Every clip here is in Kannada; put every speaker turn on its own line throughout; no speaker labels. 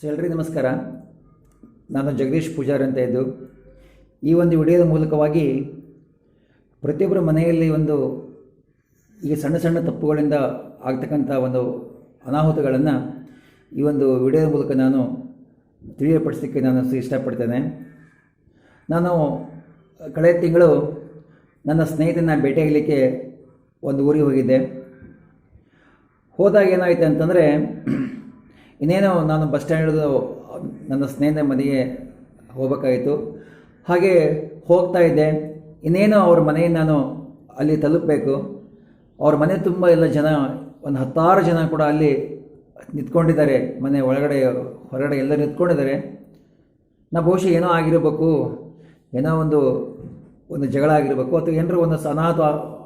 ಸೊ ಎಲ್ರಿಗೂ ನಮಸ್ಕಾರ. ನಾನು ಜಗದೀಶ್ ಪೂಜಾರಿ ಅಂತ ಇದ್ದು, ಈ ಒಂದು ವಿಡಿಯೋದ ಮೂಲಕವಾಗಿ ಪ್ರತಿಯೊಬ್ಬರ ಮನೆಯಲ್ಲಿ ಒಂದು ಈಗ ಸಣ್ಣ ಸಣ್ಣ ತಪ್ಪುಗಳಿಂದ ಆಗ್ತಕ್ಕಂಥ ಒಂದು ಅನಾಹುತಗಳನ್ನು ಈ ಒಂದು ವಿಡಿಯೋದ ಮೂಲಕ ನಾನು ತಿಳಿಯಪಡಿಸಲಿಕ್ಕೆ ನಾನು ಇಷ್ಟಪಡ್ತೇನೆ. ನಾನು ಕಳೆದ ತಿಂಗಳು ನನ್ನ ಸ್ನೇಹಿತನ ಭೇಟಿಯಾಗಲಿಕ್ಕೆ ಒಂದು ಊರಿಗೆ ಹೋಗಿದ್ದೆ. ಹೋದಾಗ ಏನಾಯಿತು ಅಂತಂದರೆ ಇನ್ನೇನೋ ನಾನು ಬಸ್ ಸ್ಟ್ಯಾಂಡ್ ನನ್ನ ಸ್ನೇಹಿತ ಮನೆಗೆ ಹೋಗಬೇಕಾಯಿತು. ಹಾಗೆ ಹೋಗ್ತಾ ಇದ್ದೆ. ಇನ್ನೇನು ಅವ್ರ ಮನೆಯನ್ನು ನಾನು ಅಲ್ಲಿ ತಲುಪಬೇಕು. ಅವ್ರ ಮನೆ ತುಂಬ ಎಲ್ಲ ಜನ, ಒಂದು ಹತ್ತಾರು ಜನ ಕೂಡ ಅಲ್ಲಿ ನಿಂತ್ಕೊಂಡಿದ್ದಾರೆ. ಮನೆ ಒಳಗಡೆ, ಹೊರಗಡೆ ಎಲ್ಲ ನಿಂತ್ಕೊಂಡಿದ್ದಾರೆ. ನಾ ಬಹುಶಃ ಏನೋ ಆಗಿರಬೇಕು, ಏನೋ ಒಂದು ಒಂದು ಜಗಳ ಆಗಿರಬೇಕು, ಅಥವಾ ಏನಾರ ಒಂದು ಅನಾಹುತ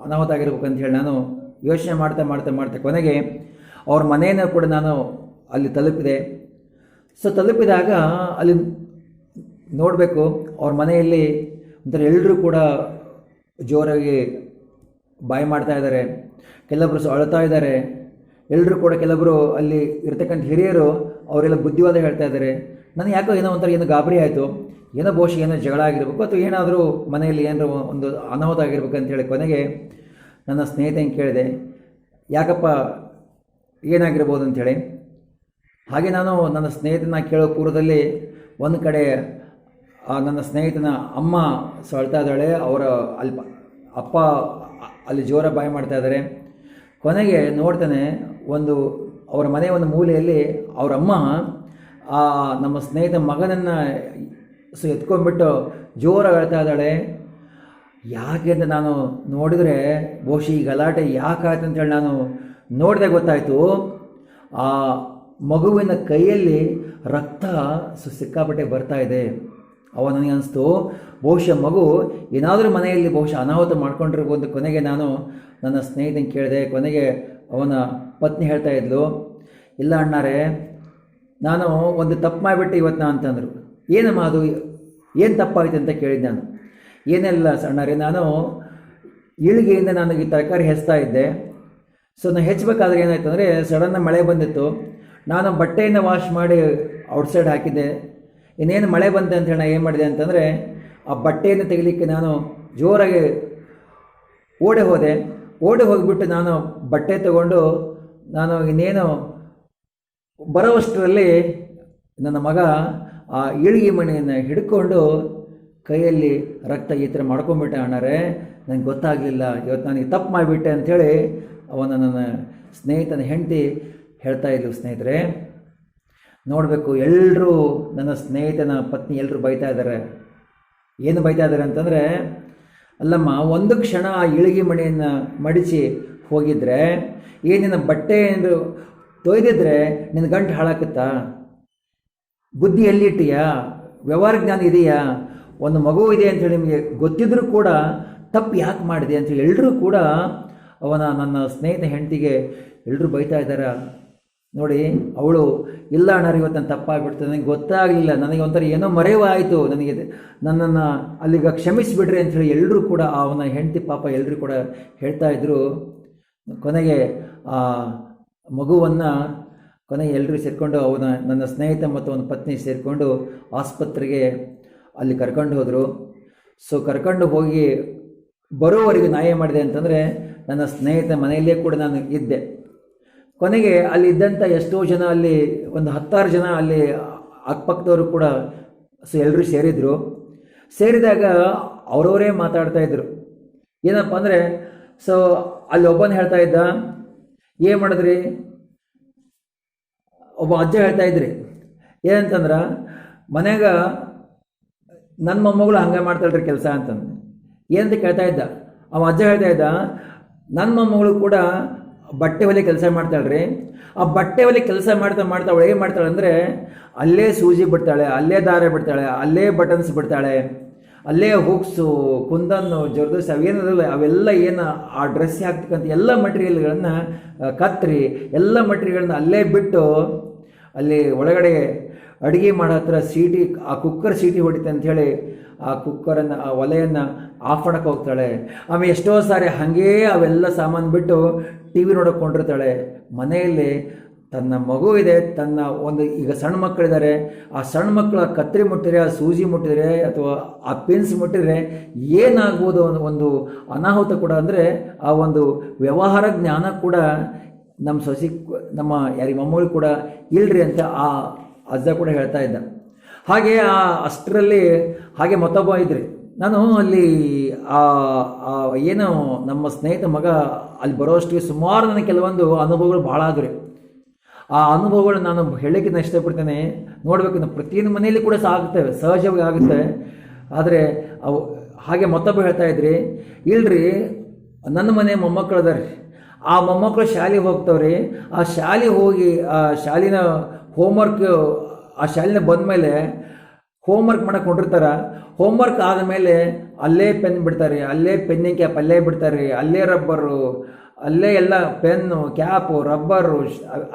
ಅನಾಹುತ ಆಗಿರಬೇಕು ಅಂತ ಹೇಳಿ ನಾನು ಯೋಚನೆ ಮಾಡ್ತಾ ಮಾಡ್ತಾ ಮಾಡ್ತಾ ಕೊನೆಗೆ ಅವ್ರ ಮನೆಯನ್ನು ಕೂಡ ನಾನು ಅಲ್ಲಿ ತಲುಪಿದೆ. ಸೊ ತಲುಪಿದಾಗ ಅಲ್ಲಿ ನೋಡಬೇಕು, ಅವ್ರ ಮನೆಯಲ್ಲಿ ಒಂಥರ ಎಲ್ಲರೂ ಕೂಡ ಜೋರಾಗಿ ಬಾಯಿ ಮಾಡ್ತಾ ಇದ್ದಾರೆ. ಕೆಲವೊಬ್ಬರು ಸೊ ಅಳ್ತಾ ಇದ್ದಾರೆ. ಎಲ್ಲರೂ ಕೂಡ ಕೆಲವೊಬ್ಬರು ಅಲ್ಲಿ ಇರ್ತಕ್ಕಂಥ ಹಿರಿಯರು ಅವರೆಲ್ಲ ಬುದ್ಧಿವಾದ ಹೇಳ್ತಾ ಇದ್ದಾರೆ. ನನಗೆ ಯಾಕೋ ಏನೋ ಒಂಥರ ಏನೋ ಗಾಬರಿ ಆಯಿತು. ಏನೋ ಬಹುಶಃ ಏನೋ ಜಗಳ ಆಗಿರಬೇಕು, ಅಥವಾ ಏನಾದರೂ ಮನೆಯಲ್ಲಿ ಏನಾದರೂ ಒಂದು ಅನಾಹುತ ಆಗಿರ್ಬೇಕು ಅಂತೇಳಿ ಕೊನೆಗೆ ನನ್ನ ಸ್ನೇಹಿತಂಗೆ ಕೇಳಿದೆ, ಯಾಕಪ್ಪ ಏನಾಗಿರ್ಬೋದು ಅಂಥೇಳಿ ಹಾಗೆ ನಾನು ನನ್ನ ಸ್ನೇಹಿತನ ಕೇಳೋ ಪೂರ್ವದಲ್ಲಿ ಒಂದು ಕಡೆ ನನ್ನ ಸ್ನೇಹಿತನ ಅಮ್ಮ ಸೊಳ್ತಾ ಇದ್ದಾಳೆ, ಅವರ ಅಲ್ಲಿ ಅಪ್ಪ ಅಲ್ಲಿ ಜೋರ ಬಾಯಿ ಮಾಡ್ತಾ ಇದ್ದಾರೆ. ಕೊನೆಗೆ ನೋಡ್ತಾನೆ ಒಂದು, ಅವರ ಮನೆಯ ಒಂದು ಮೂಲೆಯಲ್ಲಿ ಅವರ ಅಮ್ಮ, ಆ, ನಮ್ಮ ಸ್ನೇಹಿತ ಮಗನನ್ನು ಸೊ, ಎತ್ಕೊಂಡ್ಬಿಟ್ಟು ಜೋರ ಹೇಳ್ತಾ ಇದ್ದಾಳೆ. ಯಾಕೆ ಅಂತ ನಾನು ನೋಡಿದರೆ, ಬಹುಶಃ ಈ ಗಲಾಟೆ ಯಾಕಾಯ್ತು ಅಂತೇಳಿ ನಾನು ನೋಡಿದೆ ಗೊತ್ತಾಯಿತು. ಆ ಮಗುವಿನ ಕೈಯಲ್ಲಿ ರಕ್ತ ಸಿಕ್ಕಾಪಟ್ಟೆ ಬರ್ತಾ ಇದೆ. ಅವ ನನಗೆ ಅನಿಸ್ತು, ಬಹುಶಃ ಮಗು ಏನಾದರೂ ಮನೆಯಲ್ಲಿ ಬಹುಶಃ ಅನಾಹುತ ಮಾಡ್ಕೊಂಡಿರ್ಬೋದು ಕೊನೆಗೆ ನಾನು ನನ್ನ ಸ್ನೇಹಿತನ ಕೇಳಿದೆ, ಕೊನೆಗೆ ಅವನ ಪತ್ನಿ ಹೇಳ್ತಾ ಇದ್ಲು, ಇಲ್ಲ ಅಣ್ಣಾರೆ, ನಾನು ಒಂದು ತಪ್ಪು ಮಾಡಿಬಿಟ್ಟೆ ಇವತ್ತು ನಾ ಅಂತಂದರು. ಏನಮ್ಮ ಅದು? ಏನು ತಪ್ಪಾಯಿತು ಅಂತ ಕೇಳಿದ್ದೆ ನಾನು. ಏನೆಲ್ಲ ಸಣ್ಣಾರೆ ನಾನು ಇಳಿಗೆಯಿಂದ ನಾನು ಈ ತರಕಾರಿ ಹೆಚ್ತಾ ಇದ್ದೆ. ಸೊ ನಾನು ಹೆಚ್ಚಬೇಕಾದ್ರೆ ಏನಾಯ್ತು ಅಂದರೆ ಸಡನ್ನ ಮಳೆ ಬಂದಿತ್ತು. ನಾನು ಬಟ್ಟೆಯನ್ನು ವಾಶ್ ಮಾಡಿ ಔಟ್ಸೈಡ್ ಹಾಕಿದ್ದೆ. ಇನ್ನೇನು ಮಳೆ ಬಂತೆ ಅಂತ ನಾನು ಏನು ಮಾಡಿದೆ ಅಂತಂದರೆ, ಆ ಬಟ್ಟೆಯನ್ನು ತೆಗಿಲಿಕ್ಕೆ ನಾನು ಜೋರಾಗಿ ಓಡಿ ಹೋದೆ. ಓಡಿ ಹೋಗಿಬಿಟ್ಟು ನಾನು ಬಟ್ಟೆ ತಗೊಂಡು ನಾನು ಇನ್ನೇನು ಬರೋವಷ್ಟರಲ್ಲಿ ನನ್ನ ಮಗ ಆ ಈಳಿಗೆ ಮಣಿಯನ್ನು ಹಿಡ್ಕೊಂಡು ಕೈಯಲ್ಲಿ ರಕ್ತ ಈ ಥರ ಮಾಡ್ಕೊಂಬಿಟ್ಟೆ ಅಣ್ಣರೇ ನನಗೆ ಗೊತ್ತಾಗಲಿಲ್ಲ ಇವತ್ತು ನನಗೆ ತಪ್ಪು ಮಾಡಿಬಿಟ್ಟೆ ಅಂಥೇಳಿ ಅವನ ನನ್ನ ಸ್ನೇಹಿತನ ಹೆಂಡತಿ ಹೇಳ್ತಾ ಇದ್ಲು ಸ್ನೇಹಿತರೆ. ನೋಡಬೇಕು ಎಲ್ಲರೂ ನನ್ನ ಸ್ನೇಹಿತನ ಪತ್ನಿ ಎಲ್ಲರೂ ಬೈತಾ ಇದ್ದಾರೆ ಏನು ಬೈತಾ ಇದ್ದಾರೆ ಅಂತಂದರೆ, ಅಲ್ಲಮ್ಮ, ಒಂದು ಕ್ಷಣ ಆ ಇಳಿಗೆ ಮಣಿಯನ್ನು ಮಡಿಸಿ ಹೋಗಿದ್ರೆ ಏನಿನ ಬಟ್ಟೆ ಎಂದು ತೊಯ್ದಿದ್ರೆ ನಿನ್ನ ಗಂಟು ಹಾಳಾಕತ್ತಾ? ಬುದ್ಧಿ ಎಲ್ಲಿಟ್ಟಿಯಾ? ವ್ಯವಹಾರ ಜ್ಞಾನ ಇದೆಯಾ? ಒಂದು ಮಗು ಇದೆ ಅಂತೇಳಿ ನಿಮಗೆ ಗೊತ್ತಿದ್ರೂ ಕೂಡ ತಪ್ಪು ಯಾಕೆ ಮಾಡಿದೆ ಅಂತೇಳಿ ಎಲ್ಲರೂ ಕೂಡ ಅವನ ನನ್ನ ಸ್ನೇಹಿತ ಹೆಂಡತಿಗೆ ಎಲ್ಲರೂ ಬೈತಾ ಇದ್ದಾರೆ? ನೋಡಿ, ಅವಳು, ಇಲ್ಲ ಅಣ್ಣರು, ಇವತ್ತು ನಾನು ತಪ್ಪಾಗ್ಬಿಡ್ತು ನನಗೆ ಗೊತ್ತಾಗಲಿಲ್ಲ, ನನಗೆ ಒಂಥರ ಏನೋ ಮರೆವಾಯಿತು, ನನಗೆ ನನ್ನನ್ನು ಅಲ್ಲಿಗ ಕ್ಷಮಿಸಿಬಿಡ್ರಿ ಹೇಳಿ ಎಲ್ಲರೂ ಕೂಡ ಅವನ ಹೆಂಡತಿ ಪಾಪ ಎಲ್ಲರೂ ಕೂಡ ಹೇಳ್ತಾ ಇದ್ದರು ಕೊನೆಗೆ ಆ ಮಗುವನ್ನು ಕೊನೆಗೆ ಎಲ್ಲರೂ ಸೇರಿಕೊಂಡು ಅವನ, ನನ್ನ ಸ್ನೇಹಿತ ಮತ್ತು ಅವನ ಪತ್ನಿ ಸೇರಿಕೊಂಡು ಆಸ್ಪತ್ರೆಗೆ ಅಲ್ಲಿ ಕರ್ಕೊಂಡು ಹೋದರು. ಸೊ ಕರ್ಕೊಂಡು ಹೋಗಿ ಬರೋವರೆಗೂ ನಾ ಏನು ಮಾಡಿದೆ ಅಂತಂದರೆ, ನನ್ನ ಸ್ನೇಹಿತ ಮನೆಯಲ್ಲೇ ಕೂಡ ನಾನು ಇದ್ದೆ. ಕೊನೆಗೆ ಅಲ್ಲಿ ಇದ್ದಂಥ ಎಷ್ಟೋ ಜನ ಅಲ್ಲಿ, ಒಂದು ಹತ್ತಾರು ಜನ ಅಲ್ಲಿ ಅಕ್ಕಪಕ್ಕದವರು ಕೂಡ ಎಲ್ಲರೂ ಸೇರಿದರು. ಸೇರಿದಾಗ ಅವರವರೇ ಮಾತಾಡ್ತಾ ಇದ್ರು. ಏನಪ್ಪ ಅಂದರೆ, ಸೊ, ಅಲ್ಲಿ ಒಬ್ಬನು ಹೇಳ್ತಾ ಇದ್ದ, ಏನು ಮಾಡಿದ್ರಿ? ಒಬ್ಬ ಅಜ್ಜ ಹೇಳ್ತಾ ಇದ್ರಿ, ಏನಂತಂದ್ರೆ ಮನೆಗ ನನ್ನ ಮೊಮ್ಮಗಳು ಹಂಗೆ ಮಾಡ್ತಾಳ್ರಿ ಕೆಲಸ ಅಂತಂದು. ಏನಂತ ಕೇಳ್ತಾ ಇದ್ದ, ಅವ ಅಜ್ಜ ಹೇಳ್ತಾ ಇದ್ದ ನನ್ನ ಮೊಮ್ಮಗಳು ಕೂಡ ಬಟ್ಟೆ ಒಲೆ ಕೆಲಸ ಮಾಡ್ತಾಳ್ರಿ. ಆ ಬಟ್ಟೆ ಒಲೆ ಕೆಲಸ ಮಾಡ್ತಾ ಮಾಡ್ತಾ ಅವಳು ಏನು ಮಾಡ್ತಾಳೆ ಅಂದರೆ, ಅಲ್ಲೇ ಸೂಜಿ ಬಿಡ್ತಾಳೆ, ಅಲ್ಲೇ ದಾರ ಬಿಡ್ತಾಳೆ, ಅಲ್ಲೇ ಬಟನ್ಸ್ ಬಿಡ್ತಾಳೆ, ಅಲ್ಲೇ ಹುಕ್ಸು, ಕುಂದನ್ನು, ಜರ್ದೋಸಿ ಅವೇನಿರಲ್ಲ ಅವೆಲ್ಲ ಏನು ಆ ಡ್ರೆಸ್ ಹಾಕ್ತಕ್ಕಂಥ ಎಲ್ಲ ಮಟೀರಿಯಲ್ಗಳನ್ನು ಕತ್ತರಿ ಎಲ್ಲ ಮಟೀರಿಯಲ್ಗಳನ್ನ ಅಲ್ಲೇ ಬಿಟ್ಟು, ಅಲ್ಲಿ ಒಳಗಡೆ ಅಡುಗೆ ಮಾಡೋ ಹತ್ರ ಸೀಟಿ, ಆ ಕುಕ್ಕರ್ ಸೀಟಿ ಹೊಡಿತೆ ಅಂಥೇಳಿ ಆ ಕುಕ್ಕರನ್ನು, ಆ ಒಲೆಯನ್ನು ಆಫ್ ಮಾಡಕ್ಕೆ ಹೋಗ್ತಾಳೆ. ಆಮೇಲೆ ಎಷ್ಟೋ ಸಾರಿ ಹಾಗೇ ಅವೆಲ್ಲ ಸಾಮಾನು ಬಿಟ್ಟು ಟಿ ವಿ ನೋಡೋಕೆ ಕೊಂಡಿರ್ತಾಳೆ ಮನೆಯಲ್ಲಿ ತನ್ನ ಮಗು ಇದೆ, ತನ್ನ ಒಂದು ಈಗ ಸಣ್ಣ ಮಕ್ಕಳಿದ್ದಾರೆ. ಆ ಸಣ್ಣ ಮಕ್ಕಳ ಕತ್ತರಿ ಮುಟ್ಟಿದ್ರೆ ಆ ಸೂಜಿ ಮುಟ್ಟಿದರೆ, ಅಥವಾ ಆ ಪಿನ್ಸ್ ಮುಟ್ಟಿದರೆ ಏನಾಗ್ಬೋದು ಅನ್ನೋ ಒಂದು ಅನಾಹುತ ಕೂಡ ಅಂದರೆ ಆ ಒಂದು ವ್ಯವಹಾರ ಜ್ಞಾನ ಕೂಡ ನಮ್ಮ ಸೊಸಿ, ನಮ್ಮ ಯಾರಿಗೆ, ಮೊಮ್ಮಗಳು ಕೂಡ ಇಲ್ರಿ ಅಂತ ಆ ಅಜ್ಜ ಕೂಡ ಹೇಳ್ತಾ ಇದ್ದ. ಹಾಗೆ ಆ ಅಷ್ಟರಲ್ಲಿ ಹಾಗೆ ಮತ್ತೊಬ್ಬ ಇದ್ರಿ, ನಾನು ಅಲ್ಲಿ ಆ ಏನು ನಮ್ಮ ಸ್ನೇಹಿತ ಮಗ ಅಲ್ಲಿ ಬರೋಷ್ಟಿಗೆ ಸುಮಾರು ನನಗೆ ಕೆಲವೊಂದು ಅನುಭವಗಳು ಭಾಳ ಆದ್ರಿ. ಆ ಅನುಭವಗಳು ನಾನು ಹೇಳಕ್ಕೆ ನಾನು ಇಷ್ಟಪಡ್ತೇನೆ. ನೋಡಬೇಕು ನಾವು ಪ್ರತಿಯೊಂದು ಮನೆಯಲ್ಲಿ ಕೂಡ ಸಹ ಆಗುತ್ತವೆ ಸಹಜವಾಗಿ ಆಗುತ್ತೆ. ಆದರೆ ಅವು, ಹಾಗೆ ಮತ್ತೊಬ್ಬ ಹೇಳ್ತಾ ಇದ್ರಿ, ಇಲ್ರಿ, ನನ್ನ ಮನೆ ಮೊಮ್ಮಕ್ಕಳು ಅದಾರೆ ಆ ಮೊಮ್ಮಕ್ಕಳು ಶಾಲೆಗೆ ಹೋಗ್ತಾವ್ರಿ. ಆ ಶಾಲೆಗೆ ಹೋಗಿ, ಆ ಶಾಲಿನ ಹೋಮ್ವರ್ಕ್ ಆ ಶಾಲೆನ ಬಂದಮೇಲೆ ಹೋಮ್ವರ್ಕ್ ಮಾಡಕ್ಕೆ ಹೋಮ್ ಹೋಮ್ವರ್ಕ್ ಆದಮೇಲೆ ಅಲ್ಲೇ ಪೆನ್ ಬಿಡ್ತಾರೆ, ಅಲ್ಲೇ ಪೆನ್ನಿಂಗ್ ಕ್ಯಾಪ್ ಅಲ್ಲೇ ಬಿಡ್ತಾರೆ, ಅಲ್ಲೇ ರಬ್ಬರು ಅಲ್ಲೇ ಎಲ್ಲ ಪೆನ್ನು ಕ್ಯಾಪು ರಬ್ಬರು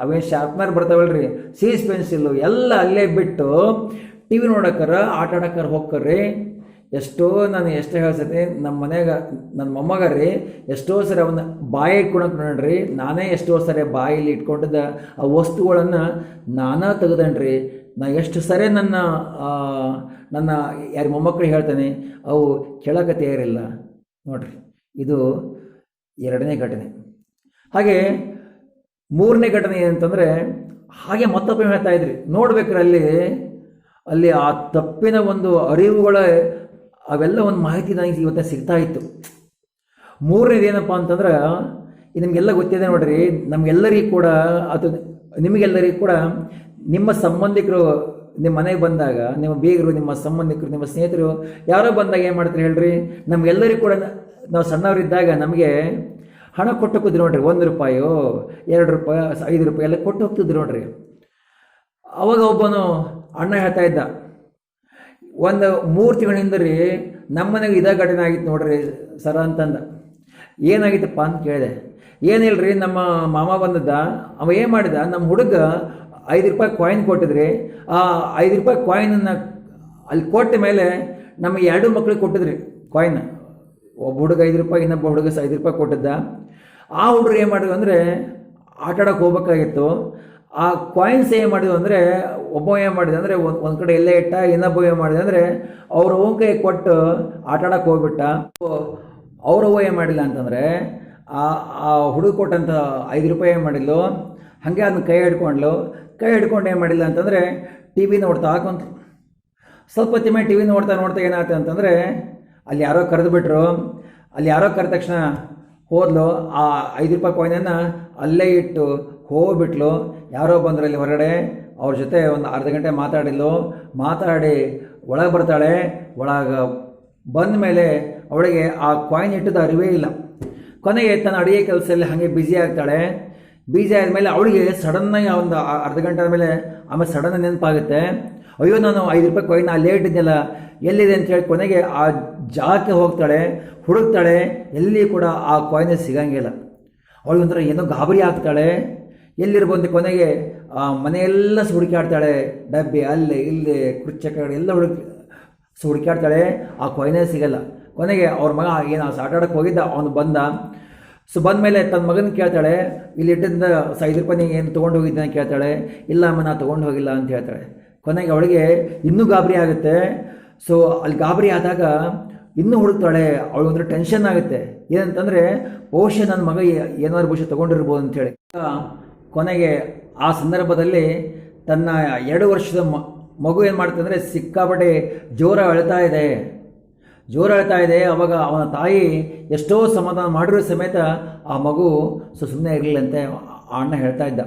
ಅವೇ ಶಾರ್ಪ್ನರ್ ಬರ್ತಾವಲ್ರಿ, ಸೀಸ್ ಪೆನ್ಸಿಲ್ಲು ಎಲ್ಲ ಅಲ್ಲೇ ಬಿಟ್ಟು ಟಿ ವಿ ನೋಡಕ್ಕಾರ ಆಟ ಆಡಕ್ಕಾರ ಹೋಗ್ಕರ್ರಿ. ಎಷ್ಟೋ ನಾನು ಎಷ್ಟೋ ಹೇಳ್ಸತಿ ನಮ್ಮ ಮನೆಯಾಗ ನನ್ನ ಮೊಮ್ಮಗ ರೀ, ಎಷ್ಟೋ ಸರಿ ಅವನ್ನ ಬಾಯಿ ಇಟ್ಕೊಳಕ್ ನೋಡ್ರಿ ನಾನೇ ಎಷ್ಟೋ ಸರಿ ಬಾಯಲ್ಲಿ ಇಟ್ಕೊಂಡಿದ್ದ ಆ ವಸ್ತುಗಳನ್ನು ನಾನೇ ತೆಗ್ದನ್ರಿ. ನಾ ಎಷ್ಟು ಸರಿ ನನ್ನ ನನ್ನ ಯಾರ ಮೊಮ್ಮಕ್ಕಳು ಹೇಳ್ತಾನೆ, ಅವು ಕೇಳಕ್ಕೆ ತಯಾರಿಲ್ಲ. ನೋಡ್ರಿ, ಇದು ಎರಡನೇ ಘಟನೆ. ಹಾಗೆ ಮೂರನೇ ಘಟನೆ ಏನಂತಂದರೆ, ಹಾಗೆ ಮತ್ತೊಬ್ಬ ಹೇಳ್ತಾ ಇದ್ರಿ. ನೋಡ್ಬೇಕ್ರೆ ಅಲ್ಲಿ ಅಲ್ಲಿ ಆ ತಪ್ಪಿನ ಒಂದು ಅರಿವುಗಳ, ಅವೆಲ್ಲ ಒಂದು ಮಾಹಿತಿ ನನಗೆ ಇವತ್ತು ಸಿಗ್ತಾ ಇತ್ತು. ಮೂರನೇದು ಏನಪ್ಪ ಅಂತಂದ್ರೆ ನಿಮಗೆಲ್ಲ ಗೊತ್ತಿದೆ ನೋಡ್ರಿ, ನಮಗೆಲ್ಲರಿಗೂ ಕೂಡ, ಅದು ನಿಮಗೆಲ್ಲರಿಗೂ ಕೂಡ ನಿಮ್ಮ ಸಂಬಂಧಿಕರು ನಿಮ್ಮ ಮನೆಗೆ ಬಂದಾಗ, ನಿಮ್ಮ ಬೀಗರು, ನಿಮ್ಮ ಸಂಬಂಧಿಕರು, ನಿಮ್ಮ ಸ್ನೇಹಿತರು, ಯಾರೋ ಬಂದಾಗ ಏನು ಮಾಡ್ತಾರೆ ಹೇಳ್ರಿ? ನಮಗೆಲ್ಲರಿಗೂ ಕೂಡ ನಾವು ಸಣ್ಣವರಿದ್ದಾಗ ನಮಗೆ ಹಣ ಕೊಟ್ಟು ಹೋಗ್ತಿದ್ರು ನೋಡ್ರಿ, ಒಂದು ರೂಪಾಯೋ, ಎರಡು ರೂಪಾಯಿ, ಐದು ರೂಪಾಯಿ ಎಲ್ಲ ಕೊಟ್ಟು ಹೋಗ್ತಿದ್ರು ನೋಡ್ರಿ. ಅವಾಗ ಒಬ್ಬನು ಅಣ್ಣ ಹೇಳ್ತಾ ಇದ್ದ, ಒಂದು ಮೂರು ತಿಂಗಳಿಂದ ರೀ ನಮ್ಮನೆಗೆ ಇದ ಘಟನೆ ಆಗಿತ್ತು ನೋಡ್ರಿ ಸರ ಅಂತಂದ. ಏನಾಗಿತ್ತಪ್ಪ ಅಂತ ಕೇಳಿದೆ ಏನಿಲ್ಲ ರೀ ನಮ್ಮ ಮಾಮ ಬಂದದ್ದ, ಅವ ಏನು ಮಾಡಿದ, ನಮ್ಮ ಹುಡುಗ ಐದು ರೂಪಾಯಿ ಕಾಯಿನ್ ಕೊಟ್ಟಿದ್ರಿ, ಆ ಐದು ರೂಪಾಯಿ ಕಾಯಿನನ್ನು ಅಲ್ಲಿ ಕೊಟ್ಟ ಮೇಲೆ ನಮಗೆ ಎರಡು ಮಕ್ಳಿಗೆ ಕೊಟ್ಟಿದ್ರಿ ಕಾಯಿನ್ ಒಬ್ಬ ಹುಡುಗ ಐದು ರೂಪಾಯಿ, ಇನ್ನೊಬ್ಬ ಹುಡುಗ ಐದು ರೂಪಾಯಿ ಕೊಟ್ಟಿದ್ದ. ಆ ಹುಡುಗರು ಏನು ಮಾಡಿದ್ವಿ ಅಂದರೆ ಆಟ ಆಡೋಕೆ ಹೋಗ್ಬೇಕಾಗಿತ್ತು. ಆ ಕಾಯಿನ್ಸ್ ಏನು ಮಾಡಿದ್ವು ಅಂದರೆ ಒಬ್ಬ ಏನು ಮಾಡಿದ ಅಂದರೆ ಒಂದು ಒಂದು ಕಡೆ ಎಲ್ಲೇ ಇಟ್ಟ, ಇನ್ನೊಬ್ಬ ಏನು ಮಾಡಿದೆ ಅಂದರೆ ಅವ್ರ ಓನ್ ಕೈ ಕೊಟ್ಟು ಆಟ ಹೋಗ್ಬಿಟ್ಟ. ಅವ್ರ ಅವ್ವ ಏನು ಮಾಡಿಲ್ಲ ಅಂತಂದರೆ ಆ ಆ ಹುಡುಗ ಕೊಟ್ಟಂಥ ಐದು ರೂಪಾಯಿ ಏನು ಮಾಡಿದ್ಲು, ಹಾಗೆ ಅದನ್ನ ಕೈ ಹಿಡ್ಕೊಂಡ್ಲು. ಕೈ ಹಿಡ್ಕೊಂಡು ಏನು ಮಾಡಿಲ್ಲ ಅಂತಂದರೆ ಟಿ ವಿ ನೋಡ್ತಾ ಕುಂತು ಸ್ವಲ್ಪ ಹೊತ್ತಿನ ಟಿ ವಿ ನೋಡ್ತಾ ನೋಡ್ತಾ ಏನಾಯ್ತು ಅಂತಂದರೆ ಅಲ್ಲಿ ಯಾರೋ ಕರೆದು ಬಿಟ್ರು ಅಲ್ಲಿ ಯಾರೋ ಕರೆದ ತಕ್ಷಣ ಹೋದ್ಲು. ಆ ಐದು ರೂಪಾಯಿ ಕಾಯಿನನ್ನು ಅಲ್ಲೇ ಇಟ್ಟು ಹೋಗ್ಬಿಟ್ಲು. ಯಾರೋ ಬಂದರು ಅಲ್ಲಿ ಹೊರಗಡೆ. ಅವ್ರ ಜೊತೆ ಒಂದು ಅರ್ಧ ಗಂಟೆ ಮಾತಾಡಿದ್ಲು. ಮಾತಾಡಿ ಒಳಗೆ ಬರ್ತಾಳೆ. ಒಳಗೆ ಬಂದ ಮೇಲೆ ಅವಳಿಗೆ ಆ ಕಾಯಿನ್ ಇಟ್ಟದ ಅರಿವೇ ಇಲ್ಲ. ಕೊನೆಗೆ ತನ್ನ ಅಡುಗೆ ಕೆಲಸದಲ್ಲಿ ಹಾಗೆ ಬ್ಯುಸಿ ಆಗ್ತಾಳೆ. ಬ್ಯುಸಿ ಆದಮೇಲೆ ಅವಳಿಗೆ ಸಡನ್ನಾಗಿ ಒಂದು ಅರ್ಧ ಗಂಟೆ ಆದಮೇಲೆ ಆಮೇಲೆ ಸಡನ್ ನೆನಪಾಗುತ್ತೆ. ಅಯ್ಯೋ, ನಾನು ಐದು ರೂಪಾಯಿ ಕೊಯ್ನ ಲೇಟ್ ಇದ್ದೆಲ್ಲ ಎಲ್ಲಿದೆ ಅಂತ ಹೇಳಿ ಕೊನೆಗೆ ಆ ಜಾಗಕ್ಕೆ ಹೋಗ್ತಾಳೆ, ಹುಡುಕ್ತಾಳೆ, ಎಲ್ಲಿ ಕೂಡ ಆ ಕಾಯಿನ್ ಸಿಗಂಗಿಲ್ಲ. ಅವಳಿಗೆ ಒಂಥರ ಏನೋ ಗಾಬರಿ ಆಗ್ತಾಳೆ. ಎಲ್ಲಿರ್ಬೋದು ಕೊನೆಗೆ ಆ ಮನೆಯೆಲ್ಲ ಹುಡುಕಾಡ್ತಾಳೆ ಡಬ್ಬಿ ಅಲ್ಲಿ, ಇಲ್ಲಿ ಕಡೆ ಎಲ್ಲ ಹುಡುಕಿ ಸುಡಿಕಾಡ್ತಾಳೆ ಆ ಕೊಯ್ನೇ ಸಿಗಲ್ಲ. ಕೊನೆಗೆ ಅವ್ರ ಮಗ ಏನು ಆಟಾಡೋಕ್ಕೆ ಹೋಗಿದ್ದ, ಅವನು ಬಂದ. ಸೊ ಬಂದಮೇಲೆ ತನ್ನ ಮಗನ ಕೇಳ್ತಾಳೆ, ಇಲ್ಲಿ ಇಟ್ಟಿದ್ದ ಐದು ರೂಪಾಯಿ ಏನು ತೊಗೊಂಡು ಹೋಗಿದ್ದೆ ಅಂತ ಕೇಳ್ತಾಳೆ, ಇಲ್ಲ ಅಮ್ಮ ನಾನು ತೊಗೊಂಡು ಹೋಗಿಲ್ಲ ಅಂತ ಹೇಳ್ತಾಳೆ. ಕೊನೆಗೆ ಅವಳಿಗೆ ಇನ್ನೂ ಗಾಬರಿ ಆಗುತ್ತೆ. ಸೊ ಅಲ್ಲಿ ಗಾಬರಿ ಆದಾಗ ಇನ್ನೂ ಹುಡುಕ್ತಾಳೆ, ಅವಳು ಒಂಥರ ಟೆನ್ಷನ್ ಆಗುತ್ತೆ. ಏನಂತಂದರೆ, ಬಹುಶಃ ನನ್ನ ಮಗ ಏನಾದ್ರು ಬಹುಶಃ ತೊಗೊಂಡಿರ್ಬೋದು ಅಂತೇಳಿ ಕೊನೆಗೆ ಆ ಸಂದರ್ಭದಲ್ಲಿ ತನ್ನ ಎರಡು ವರ್ಷದ ಮಗು ಏನು ಮಾಡ್ತಂದರೆ ಅಂದರೆ ಸಿಕ್ಕಾಪಟ್ಟೆ ಜೋರ ಅಳ್ತಾ ಇದೆ. ಜೋರ ಅಳ್ತಾ ಇದೆ. ಅವಾಗ ಅವನ ತಾಯಿ ಎಷ್ಟೋ ಸಮಾಧಾನ ಮಾಡಿರೋ ಸಮೇತ ಆ ಮಗು ಸೊ ಸುಮ್ಮನೆ ಇರಲಿಲ್ಲಂತೆ ಅಣ್ಣ ಹೇಳ್ತಾ ಇದ್ದ.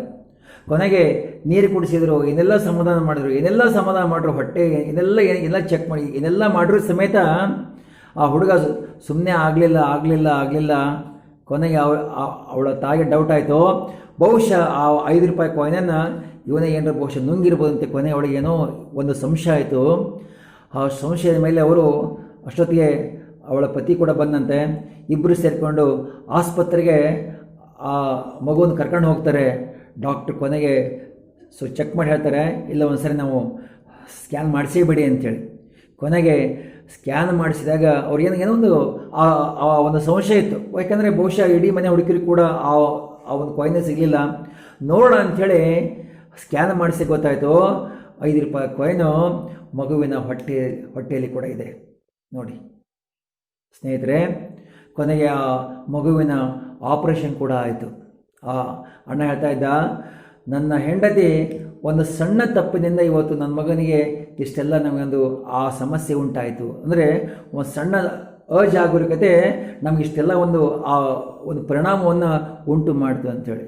ಕೊನೆಗೆ ನೀರು ಕುಡಿಸಿದ್ರು, ಏನೆಲ್ಲ ಸಮಾಧಾನ ಮಾಡಿದ್ರು, ಏನೆಲ್ಲ ಸಮಾಧಾನ ಮಾಡಿದ್ರು, ಹೊಟ್ಟೆ, ಏನೆಲ್ಲ ಏನೆಲ್ಲ ಚೆಕ್ ಮಾಡಿ, ಏನೆಲ್ಲ ಮಾಡಿರೋ ಸಮೇತ ಆ ಹುಡುಗ ಸುಮ್ಮನೆ ಆಗಲಿಲ್ಲ ಆಗಲಿಲ್ಲ ಆಗಲಿಲ್ಲ. ಕೊನೆಗೆ ಅವ ಆ- ಅವಳ ತಾಯಿಗೆ ಡೌಟ್ ಆಯಿತು. ಬಹುಶಃ ಆ ಐದು ರೂಪಾಯಿ ಕಾಯಿನನ್ನು ಇವನೇ ಏನಾರ ಬಹುಶಃ ನುಂಗಿರ್ಬೋದಂತೆ. ಅಂತ ಕೊನೆ ಅವಳಿಗೆ ಏನೋ ಒಂದು ಸಂಶಯ ಆಯಿತು. ಆ ಸಂಶಯದ ಮೇಲೆ ಅವರು ಅಷ್ಟೊತ್ತಿಗೆ ಅವಳ ಪತಿ ಕೂಡ ಬಂದಂತೆ ಇಬ್ಬರು ಸೇರಿಕೊಂಡು ಆಸ್ಪತ್ರೆಗೆ ಆ ಮಗುವನ್ನು ಕರ್ಕೊಂಡು ಹೋಗ್ತಾರೆ. ಡಾಕ್ಟ್ರ್ ಕೊನೆಗೆ, ಸೊ, ಚೆಕ್ ಮಾಡಿ ಹೇಳ್ತಾರೆ, ಇಲ್ಲ ಒಂದ್ಸರಿ ನಾವು ಸ್ಕ್ಯಾನ್ ಮಾಡಿಸೇಬೇಡಿ ಅಂತೇಳಿ. ಕೊನೆಗೆ ಸ್ಕ್ಯಾನ್ ಮಾಡಿಸಿದಾಗ ಅವ್ರಿಗೇನು ಏನೋ ಒಂದು, ಆ ಆ ಒಂದು ಸಂಶಯ ಇತ್ತು. ಯಾಕಂದರೆ ಬಹುಶಃ ಇಡೀ ಮನೆ ಹುಡುಕಿರು ಕೂಡ ಆ ಆ ಒಂದು ಕೊಯ್ನೇ ಸಿಗಲಿಲ್ಲ. ನೋಡೋಣ ಅಂಥೇಳಿ ಸ್ಕ್ಯಾನ್ ಮಾಡಿಸಿ ಗೊತ್ತಾಯಿತು, ಐದು ರೂಪಾಯಿ ಕೊಯ್ನು ಮಗುವಿನ ಹೊಟ್ಟೆ, ಹೊಟ್ಟೆಯಲ್ಲಿ ಕೂಡ ಇದೆ. ನೋಡಿ. ಸ್ನೇಹಿತರೆ, ಕೊನೆಗೆ ಆ ಮಗುವಿನ ಆಪರೇಷನ್ ಕೂಡ ಆಯಿತು. ಆ ಅಣ್ಣ ಹೇಳ್ತಾ ಇದ್ದ, ನನ್ನ ಹೆಂಡತಿ ಒಂದು ಸಣ್ಣ ತಪ್ಪಿನಿಂದ ಇವತ್ತು ನನ್ನ ಮಗನಿಗೆ ಇಷ್ಟೆಲ್ಲ ನಮಗೊಂದು ಆ ಸಮಸ್ಯೆ ಉಂಟಾಯಿತು. ಅಂದರೆ ಒಂದು ಸಣ್ಣ ಅಜಾಗರೂಕತೆ ನಮ್ಗೆ ಇಷ್ಟೆಲ್ಲ ಒಂದು ಆ ಒಂದು ಪರಿಣಾಮವನ್ನು ಉಂಟು ಮಾಡ್ತು ಅಂಥೇಳಿ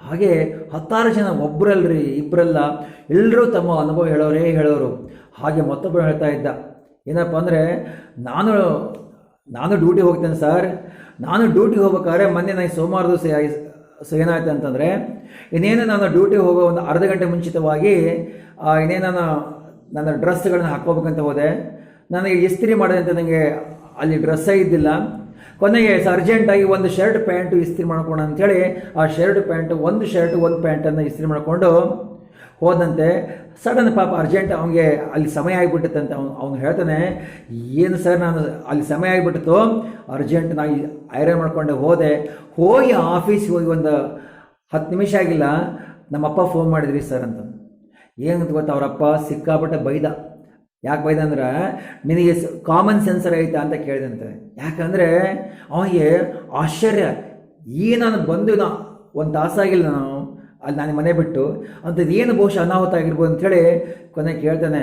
ಹಾಗೆ ಹತ್ತಾರು ಜನ ಒಬ್ಬರಲ್ರಿ ಇಬ್ಬರಲ್ಲ ಎಲ್ಲರೂ ತಮ್ಮ ಅನುಭವ ಹೇಳೋರೇ ಹೇಳೋರು. ಹಾಗೆ ಮತ್ತೊಬ್ಬರು ಹೇಳ್ತಾ ಇದ್ದ ಏನಪ್ಪ ಅಂದರೆ, ನಾನು ನಾನು ಡ್ಯೂಟಿ ಹೋಗ್ತೇನೆ ಸರ್ ನಾನು ಡ್ಯೂಟಿಗೆ ಹೋಗ್ಬೇಕಾದ್ರೆ ಮೊನ್ನೆ ನನಗೆ ಸೋಮವಾರ ದಿವಸ ಸೊ ಏನಾಯ್ತು ಅಂತಂದರೆ, ಇನ್ನೇನು ನಾನು ಡ್ಯೂಟಿಗೆ ಹೋಗೋ ಒಂದು ಅರ್ಧ ಗಂಟೆ ಮುಂಚಿತವಾಗಿ ಇನ್ನೇನು ನಾನು, ನನ್ನ ಡ್ರೆಸ್ಗಳನ್ನ ಹಾಕೋಬೇಕಂತ ಹೋದೆ. ನನಗೆ ಇಸ್ತ್ರಿ ಮಾಡಿದೆ ಅಂತ ನನಗೆ ಅಲ್ಲಿ ಡ್ರೆಸ್ಸೇ ಇದ್ದಿಲ್ಲ. ಕೊನೆಗೆ ಅರ್ಜೆಂಟಾಗಿ ಒಂದು ಶರ್ಟ್ ಪ್ಯಾಂಟು ಇಸ್ತ್ರಿ ಮಾಡ್ಕೋಣ ಅಂಥೇಳಿ ಆ ಶರ್ಟ್ ಪ್ಯಾಂಟು ಒಂದು ಶರ್ಟ್ ಒಂದು ಪ್ಯಾಂಟನ್ನು ಇಸ್ತ್ರಿ ಮಾಡಿಕೊಂಡು ಹೋದಂತೆ ಸಡನ್ ಪಾಪ ಅರ್ಜೆಂಟ್ ಅವನಿಗೆ ಅಲ್ಲಿ ಸಮಯ ಆಗಿಬಿಟ್ಟಿತ್ತಂತೆ ಅವ್ನು ಅವ್ನು ಹೇಳ್ತಾನೆ, ಏನು ಸರ್ ನಾನು ಅಲ್ಲಿ ಸಮಯ ಆಗಿಬಿಟ್ಟಿತ್ತು, ಅರ್ಜೆಂಟ್ ನಾನು ಐರನ್ ಮಾಡ್ಕೊಂಡು ಹೋದೆ. ಹೋಗಿ ಆಫೀಸ್ಗೆ ಹೋಗಿ ಒಂದು ಹತ್ತು ನಿಮಿಷ ಆಗಿಲ್ಲ, ನಮ್ಮಪ್ಪ ಫೋನ್ ಮಾಡಿದ್ರಿ ಸರ್ ಅಂತ. ಏನಂತ ಗೊತ್ತಾ, ಅವರಪ್ಪ ಸಿಕ್ಕಾಪಟ್ಟೆ ಬೈದ. ಯಾಕೆ ಬೈದ ಅಂದ್ರೆ, ನಿನಗೆ ಕಾಮನ್ ಸೆನ್ಸರ್ ಐತಾ ಅಂತ ಕೇಳಿದಂತೆ. ಯಾಕಂದರೆ, ಅವನಿಗೆ ಆಶ್ಚರ್ಯ. ಈ ನಾನು ಬಂದು ಒಂದು ತಾಸಾಗಿಲ್ಲ ನಾನು. ಅಲ್ಲಿ ನಾನು ಮನೆ ಬಿಟ್ಟು ಅಂಥದ್ದು ಏನು ಬಹುಶಃ ಅನಾಹುತ ಆಗಿರ್ಬೋದು ಅಂಥೇಳಿ ಕೊನೆಗೆ ಕೇಳ್ತಾನೆ.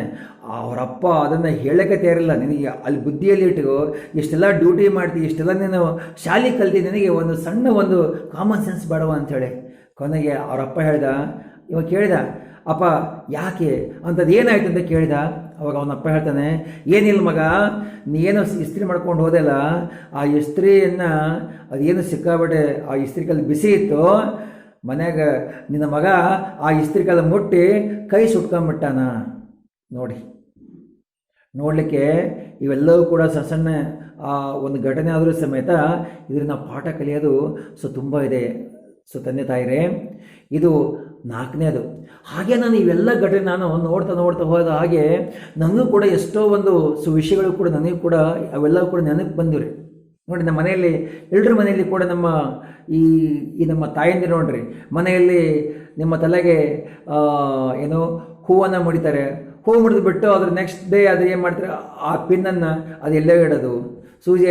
ಅವರಪ್ಪ ಅದನ್ನು ಹೇಳೋಕ್ಕೆ ತಯಾರಿಲ್ಲ. ನಿನಗೆ ಅಲ್ಲಿ ಬುದ್ಧಿಯಲ್ಲಿ ಇಟ್ಟು ಇಷ್ಟೆಲ್ಲ ಡ್ಯೂಟಿ ಮಾಡ್ತೀವಿ ಇಷ್ಟೆಲ್ಲ ನೀನು ಶಾಲೆ ಕಲ್ತಿ, ನಿನಗೆ ಒಂದು ಸಣ್ಣ ಒಂದು ಕಾಮನ್ ಸೆನ್ಸ್ ಬೇಡವ ಅಂಥೇಳಿ ಕೊನೆಗೆ ಅವರಪ್ಪ ಹೇಳ್ದ, ಇವ ಕೇಳಿದ, ಅಪ್ಪ ಯಾಕೆ ಅಂಥದ್ದು ಏನಾಯ್ತು ಅಂತ ಕೇಳಿದ. ಅವಾಗ ಅವನಪ್ಪ ಹೇಳ್ತಾನೆ, ಏನಿಲ್ಲ ಮಗ ನೀನು ಇಸ್ತ್ರಿ ಮಾಡ್ಕೊಂಡು ಹೋದೆಲ್ಲ ಆ ಇಸ್ತ್ರಿಯನ್ನು ಅದೇನು ಸಿಕ್ಕಾಬಿಟ್ಟೆ ಆ ಇಸ್ತ್ರಿ ಕಲ್ಲಿ ಬಿಸಿ ಇತ್ತು ಮನ್ಯಾಗ ನಿನ್ನ ಮಗ ಆ ಇಸ್ತ್ರಿ ಕಲ್ಲು ಮುಟ್ಟಿ ಕೈ ಸುಟ್ಕೊಂಬಿಟ್ಟಾನ. ನೋಡಿ. ನೋಡಲಿಕ್ಕೆ ಇವೆಲ್ಲವೂ ಕೂಡ ಸಣ್ಣ ಸಣ್ಣ ಆ ಒಂದು ಘಟನೆ ಆದರೂ ಸಮೇತ ಇದರಿಂದ ಪಾಠ ಕಲಿಯೋದು ಸೊ ತುಂಬ ಇದೆ. ಸೊ ತಂದೆ ತಾಯಿರೇ, ಇದು ನಾಲ್ಕನೇದು ಹಾಗೆ ನಾನು ಇವೆಲ್ಲ ಘಟನೆ ನಾನು ನೋಡ್ತಾ ನೋಡ್ತಾ ಹೋದ ಹಾಗೆ ನನಗೂ ಕೂಡ ಎಷ್ಟೋ ಒಂದು ಸು ವಿಷಯಗಳು ಕೂಡ ನನಗೂ ಕೂಡ ಅವೆಲ್ಲ ಕೂಡ ನೆನಪು ಬಂದಿರಿ ನೋಡಿ, ನಮ್ಮ ಮನೆಯಲ್ಲಿ ಎಲ್ಲರ ಮನೆಯಲ್ಲಿ ಕೂಡ ನಮ್ಮ ಈ ಈ ನಮ್ಮ ತಾಯಂದಿರು ನೋಡ್ರಿ, ಮನೆಯಲ್ಲಿ ನಿಮ್ಮ ತಲೆಗೆ ಏನು ಹೂವನ್ನು ಮುಡಿತಾರೆ. ಹೂವು ಮುಡಿದು ಬಿಟ್ಟು ಅದ್ರ ನೆಕ್ಸ್ಟ್ ಡೇ ಅದು ಏನು ಮಾಡ್ತಾರೆ? ಆ ಪಿನ್ನನ್ನು ಅದೆಲ್ಲೇ ಇಡೋದು. ಸೂಜಿ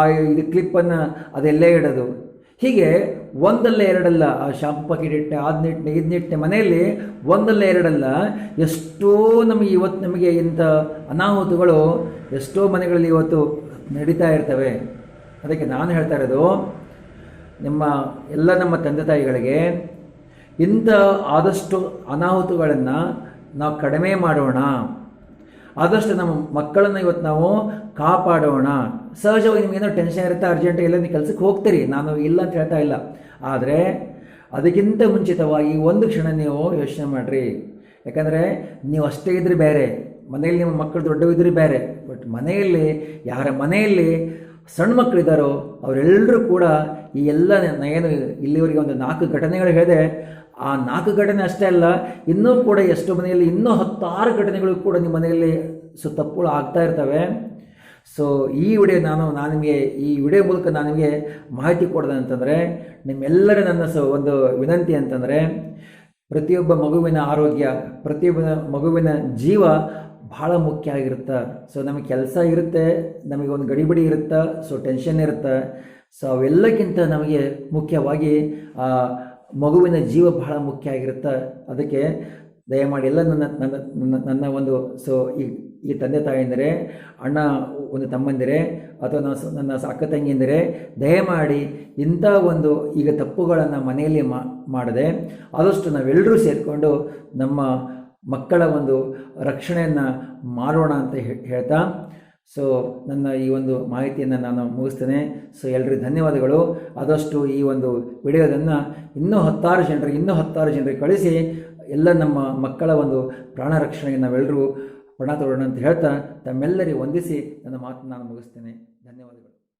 ಆ ಇದು ಕ್ಲಿಪ್ಪನ್ನು ಅದೆಲ್ಲೇ ಇಡೋದು. ಹೀಗೆ ಒಂದಲ್ಲ ಎರಡಲ್ಲ, ಆ ಶಾಂಪು ಪಾಕೆಟ್ ಇಟ್ಟೆ ಅದು ನಿಟ್ಟೆ ಇದು ಮನೆಯಲ್ಲಿ ಒಂದಲ್ಲ ಎರಡಲ್ಲ, ಎಷ್ಟೋ ನಮಗೆ ಇವತ್ತು ನಮಗೆ ಇಂಥ ಅನಾಹುತಗಳು, ಎಷ್ಟೋ ಮನೆಗಳಲ್ಲಿ ಇವತ್ತು ನಡೀತಾ ಇರ್ತವೆ. ಅದಕ್ಕೆ ನಾನು ಹೇಳ್ತಾ ಇರೋದು, ನಿಮ್ಮ ಎಲ್ಲ ನಮ್ಮ ತಂದೆ ತಾಯಿಗಳಿಗೆ ಇಂಥ ಆದಷ್ಟು ಅನಾಹುತಗಳನ್ನು ನಾವು ಕಡಿಮೆ ಮಾಡೋಣ. ಆದಷ್ಟು ನಮ್ಮ ಮಕ್ಕಳನ್ನು ಇವತ್ತು ನಾವು ಕಾಪಾಡೋಣ. ಸಹಜವಾಗಿ ನಿಮಗೇನೋ ಟೆನ್ಷನ್ ಇರುತ್ತೆ ಅರ್ಜೆಂಟ್ ಎಲ್ಲ ನೀವು ಕೆಲಸಕ್ಕೆ ಹೋಗ್ತೀರಿ. ನಾನು ಇಲ್ಲ ಅಂತ ಹೇಳ್ತಾ ಇಲ್ಲ. ಆದರೆ ಅದಕ್ಕಿಂತ ಮುಂಚಿತವಾಗಿ ಒಂದು ಕ್ಷಣ ನೀವು ಯೋಚನೆ ಮಾಡಿರಿ. ಯಾಕಂದರೆ ನೀವು ಅಷ್ಟೇ ಇದ್ರೆ ಬೇರೆ. ಮನೆಯಲ್ಲಿ ನಿಮ್ಮ ಮಕ್ಕಳು ದೊಡ್ಡವಿದ್ರೆ ಬೇರೆ. ಬಟ್ ಮನೆಯಲ್ಲಿ, ಯಾರ ಮನೆಯಲ್ಲಿ ಸಣ್ಣ ಮಕ್ಕಳಿದ್ದಾರೋ ಅವರೆಲ್ಲರೂ ಕೂಡ ಈ ಎಲ್ಲ ಏನು ಇಲ್ಲಿವರೆಗೆ ಒಂದು ನಾಲ್ಕು ಘಟನೆಗಳು ಹೇಳಿದೆ. ಆ ನಾಲ್ಕು ಘಟನೆ ಅಷ್ಟೇ ಅಲ್ಲ, ಇನ್ನೂ ಕೂಡ ಎಷ್ಟೋ ಮನೆಯಲ್ಲಿ ಇನ್ನೂ ಹತ್ತಾರು ಘಟನೆಗಳು ಕೂಡ ನಿಮ್ಮ ಮನೆಯಲ್ಲಿ ಸೊ ತಪ್ಪುಗಳು ಆಗ್ತಾ ಇರ್ತವೆ. ಸೊ ಈ ವಿಡಿಯೋ ನಾನು ನಾನು ನಿಮಗೆ, ಈ ವಿಡಿಯೋ ಮೂಲಕ ನಾನು ನಿಮಗೆ ಮಾಹಿತಿ ಕೊಡೋದಂತಂದರೆ ನಿಮ್ಮೆಲ್ಲರ ನನ್ನ ಸೊ ಒಂದು ವಿನಂತಿ ಅಂತಂದರೆ ಪ್ರತಿಯೊಬ್ಬ ಮಗುವಿನ ಆರೋಗ್ಯ ಪ್ರತಿಯೊಬ್ಬ ಮಗುವಿನ ಜೀವ ಭಾಳ ಮುಖ್ಯ ಆಗಿರುತ್ತೆ. ಸೊ ನಮಗೆ ಕೆಲಸ ಇರುತ್ತೆ, ನಮಗೆ ಒಂದು ಗಡಿಬಿಡಿ ಇರುತ್ತೆ ಸೊ ಟೆನ್ಷನ್ ಇರುತ್ತೆ. ಸೊ ಅವೆಲ್ಲಕ್ಕಿಂತ ನಮಗೆ ಮುಖ್ಯವಾಗಿ ಮಗುವಿನ ಜೀವ ಬಹಳ ಮುಖ್ಯ ಆಗಿರುತ್ತೆ. ಅದಕ್ಕೆ ದಯಮಾಡಿ ಎಲ್ಲ ನನ್ನ ನನ್ನ ನನ್ನ ಒಂದು ಸೊ ಈ ಈ ತಂದೆ ತಾಯಂದಿರೆ ಅಣ್ಣ ಒಂದು ತಮ್ಮಂದಿರೆ, ಅಥವಾ ನನ್ನ ಸ- ನನ್ನ ಅಕ್ಕ ತಂಗಿಯಂದಿರೆ ದಯಮಾಡಿ ಇಂಥ ಒಂದು ಈಗ ತಪ್ಪುಗಳನ್ನು ಮನೆಯಲ್ಲಿ ಮಾಡದೆ ಆದಷ್ಟು ನಾವೆಲ್ಲರೂ ಸೇರಿಕೊಂಡು ನಮ್ಮ ಮಕ್ಕಳ ಒಂದು ರಕ್ಷಣೆಯನ್ನು ಮಾಡೋಣ ಅಂತ ಹೇಳ್ತಾ, ಸೊ ನನ್ನ ಈ ಒಂದು ಮಾಹಿತಿಯನ್ನು ನಾನು ಮುಗಿಸ್ತೇನೆ. ಸೊ ಎಲ್ರಿಗೂ ಧನ್ಯವಾದಗಳು. ಆದಷ್ಟು ಈ ಒಂದು ವಿಡಿಯೋದನ್ನು ಇನ್ನೂ ಹತ್ತಾರು ಜನರಿಗೆ, ಇನ್ನೂ ಹತ್ತಾರು ಜನರಿಗೆ ಕಳಿಸಿ, ಎಲ್ಲ ನಮ್ಮ ಮಕ್ಕಳ ಒಂದು ಪ್ರಾಣ ರಕ್ಷಣೆಗೆ ನಾವೆಲ್ಲರೂ ಪಣ ತೊಡೋಣ ಅಂತ ಹೇಳ್ತಾ ತಮ್ಮೆಲ್ಲರಿಗೆ ವಂದಿಸಿ ನನ್ನ ಮಾತು ನಾನು ಮುಗಿಸ್ತೇನೆ ಧನ್ಯವಾದಗಳು